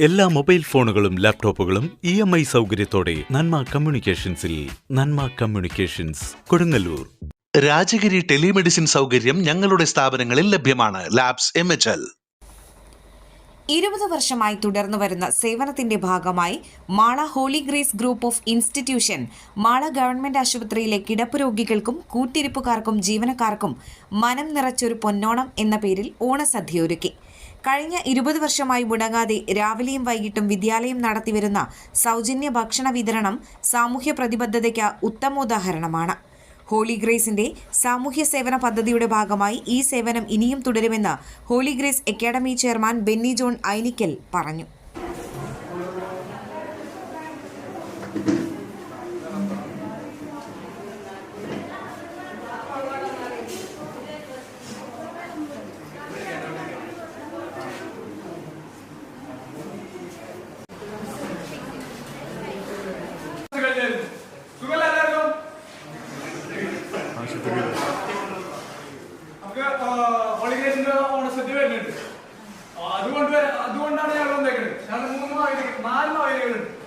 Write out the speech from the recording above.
എല്ലാ മൊബൈൽ ഫോണുകളും ലാപ്ടോപ്പുകളും ഇ എം ഐ സൗകര്യത്തോടെ നന്മ കമ്മ്യൂണിക്കേഷൻസിൽ നന്മ കമ്മ്യൂണിക്കേഷൻസ് കൊടുങ്ങല്ലൂർ. രാജഗിരി ടെലിമെഡിസിൻ സൗകര്യം ഞങ്ങളുടെ സ്ഥാപനങ്ങളിൽ ലഭ്യമാണ്. Labs M H L. ഇരുപത് വർഷമായി തുടർന്നു വരുന്ന സേവനത്തിന്റെ ഭാഗമായി Mala Holy Grace Group of Institution Mala government ആശുപത്രിയിലെ കിടപ്പ് രോഗികൾക്കും കൂട്ടിരിപ്പുകാർക്കും ജീവനക്കാർക്കും മനം നിറച്ചൊരു പൊന്നോണം എന്ന പേരിൽ ഓണസദ്യ ഒരുക്കി. കഴിഞ്ഞ ഇരുപത് വർഷമായി മുടങ്ങാതെ രാവിലെയും വൈകിട്ടും വിദ്യാലയം നടത്തിവരുന്ന സൗജന്യ ഭക്ഷണ വിതരണം സാമൂഹ്യ പ്രതിബദ്ധതയ്ക്ക് ഉത്തമോദാഹരണമാണ്. ഹോളി ഗ്രേസിന്റെ സാമൂഹ്യ സേവന പദ്ധതിയുടെ ഭാഗമായി ഈ സേവനം ഇനിയും തുടരുമെന്ന് Holy Grace Academy chairman Benny John Ainikkal പറഞ്ഞു. അതുകൊണ്ട് അതുകൊണ്ടാണ് ഞങ്ങൾ വന്നേക്കുന്നത് ഞങ്ങൾ മൂന്ന് മാവേലികൾ നാല് മാവേലികളുണ്ട്